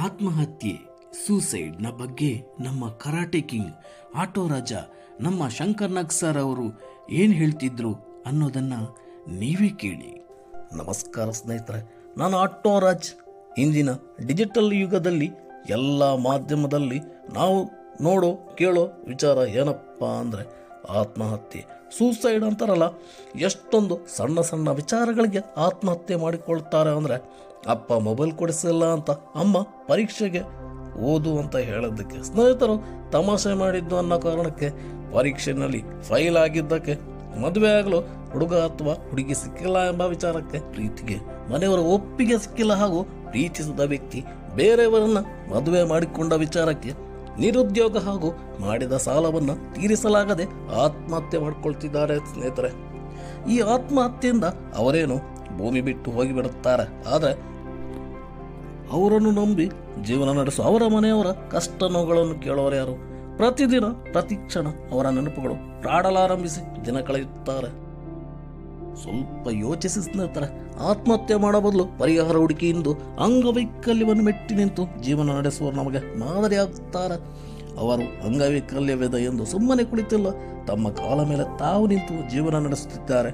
ಆತ್ಮಹತ್ಯೆ ಸೂಸೈಡ್ನ ಬಗ್ಗೆ ನಮ್ಮ ಕರಾಟೆ ಕಿಂಗ್, ಆಟೋ ರಾಜ ನಮ್ಮ ಶಂಕರ್ ನಾಗ್ ಸರ್ ಅವರು ಏನು ಹೇಳ್ತಿದ್ರು ಅನ್ನೋದನ್ನ ನೀವೇ ಕೇಳಿ. ನಮಸ್ಕಾರ ಸ್ನೇಹಿತರೆ, ನಾನು ಆಟೋ ರಾಜ್. ಇಂದಿನ ಡಿಜಿಟಲ್ ಯುಗದಲ್ಲಿ ಎಲ್ಲ ಮಾಧ್ಯಮದಲ್ಲಿ ನಾವು ನೋಡೋ, ಕೇಳೋ ವಿಚಾರ ಏನಪ್ಪ ಅಂದರೆ ಆತ್ಮಹತ್ಯೆ. ಸೂಸೈಡ್ ಅಂತಾರಲ್ಲ, ಎಷ್ಟೊಂದು ಸಣ್ಣ ಸಣ್ಣ ವಿಚಾರಗಳಿಗೆ ಆತ್ಮಹತ್ಯೆ ಮಾಡಿಕೊಳ್ತಾರೆ ಅಂದರೆ, ಅಪ್ಪ ಮೊಬೈಲ್ ಕೊಡಿಸಿಲ್ಲ ಅಂತ ಅಮ್ಮ ಪರೀಕ್ಷೆಗೆ ಓದು ಅಂತ ಹೇಳೋದಕ್ಕೆ. ಸ್ನೇಹಿತರು, ತಮಾಷೆ ಮಾಡಿದ್ದು ಅನ್ನೋ ಕಾರಣಕ್ಕೆ ಪರೀಕ್ಷೆಯಲ್ಲಿ ಫೈಲ್ ಆಗಿದ್ದಕ್ಕೆ, ಮದುವೆ ಆಗಲು ಹುಡುಗ ಅಥವಾ ಹುಡುಗಿ ಸಿಕ್ಕಿಲ್ಲ ಎಂಬ ವಿಚಾರಕ್ಕೆ ಪ್ರೀತಿಗೆ, ಮನೆಯವರ ಒಪ್ಪಿಗೆ ಸಿಕ್ಕಿಲ್ಲ ಹಾಗೂ ಪ್ರೀತಿಸಿದ ವ್ಯಕ್ತಿ ಬೇರೆಯವರನ್ನು ಮದುವೆ ಮಾಡಿಕೊಂಡ ವಿಚಾರಕ್ಕೆ ನಿರುದ್ಯೋಗ ಹಾಗೂ ಮಾಡಿದ ಸಾಲವನ್ನು ತೀರಿಸಲಾಗದೆ ಆತ್ಮಹತ್ಯೆ ಮಾಡಿಕೊಳ್ತಿದ್ದಾರೆ ಸ್ನೇಹಿತರೆ. ಈ ಆತ್ಮಹತ್ಯೆಯಿಂದ ಅವರೇನು ಭೂಮಿ ಬಿಟ್ಟು ಹೋಗಿಬಿಡುತ್ತಾರೆ ಆದರೆ ಅವರನ್ನು ನಂಬಿ ಜೀವನ ನಡೆಸುವ ಅವರ ಮನೆಯವರ ಕಷ್ಟ ನೋವುಗಳನ್ನು ಕೇಳೋರು ಯಾರು? ಪ್ರತಿದಿನ, ಪ್ರತಿ ಕ್ಷಣ ಅವರ ನೆನಪುಗಳು ಪ್ರಾಡಲಾರಂಭಿಸಿ ದಿನ ಕಳೆಯುತ್ತಾರೆ. ಸ್ವಲ್ಪ ಯೋಚಿಸಿದ ನಂತರ ಆತ್ಮಹತ್ಯೆ ಮಾಡೋ ಬದಲು ಪರಿಹಾರ ಹುಡುಕಿ ಎಂದು ಅಂಗವೈಕಲ್ಯವನ್ನು ಮೆಟ್ಟಿ ನಿಂತು ಜೀವನ ನಡೆಸುವವರು ನಮಗೆ ಮಾದರಿಯಾಗುತ್ತಾರೆ ಅವರು ಅಂಗವೈಕಲ್ಯವಿದೆ ಎಂದು ಸುಮ್ಮನೆ ಕುಳಿತಿಲ್ಲ. ತಮ್ಮ ಕಾಲ ಮೇಲೆ ತಾವು ನಿಂತು ಜೀವನ ನಡೆಸುತ್ತಿದ್ದಾರೆ.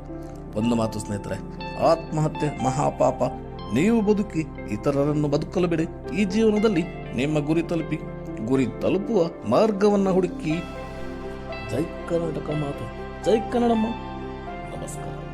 ಒಂದು ಮಾತು ಸ್ನೇಹಿತರೆ, ಆತ್ಮಹತ್ಯೆ ಮಹಾಪಾಪ. ನೀವು ಬದುಕಿ ಇತರರನ್ನು ಬದುಕಲು ಬಿಡಿ. ಈ ಜೀವನದಲ್ಲಿ ನಿಮ್ಮ ಗುರಿ ತಲುಪಿ, ಗುರಿ ತಲುಪುವ ಮಾರ್ಗವನ್ನು ಹುಡುಕಿ. ಜೈ ಕರ್ನಾಟಕ ಮಾತು, ಜೈ ಕನ್ನಡಮ್ಮ. ನಮಸ್ಕಾರ.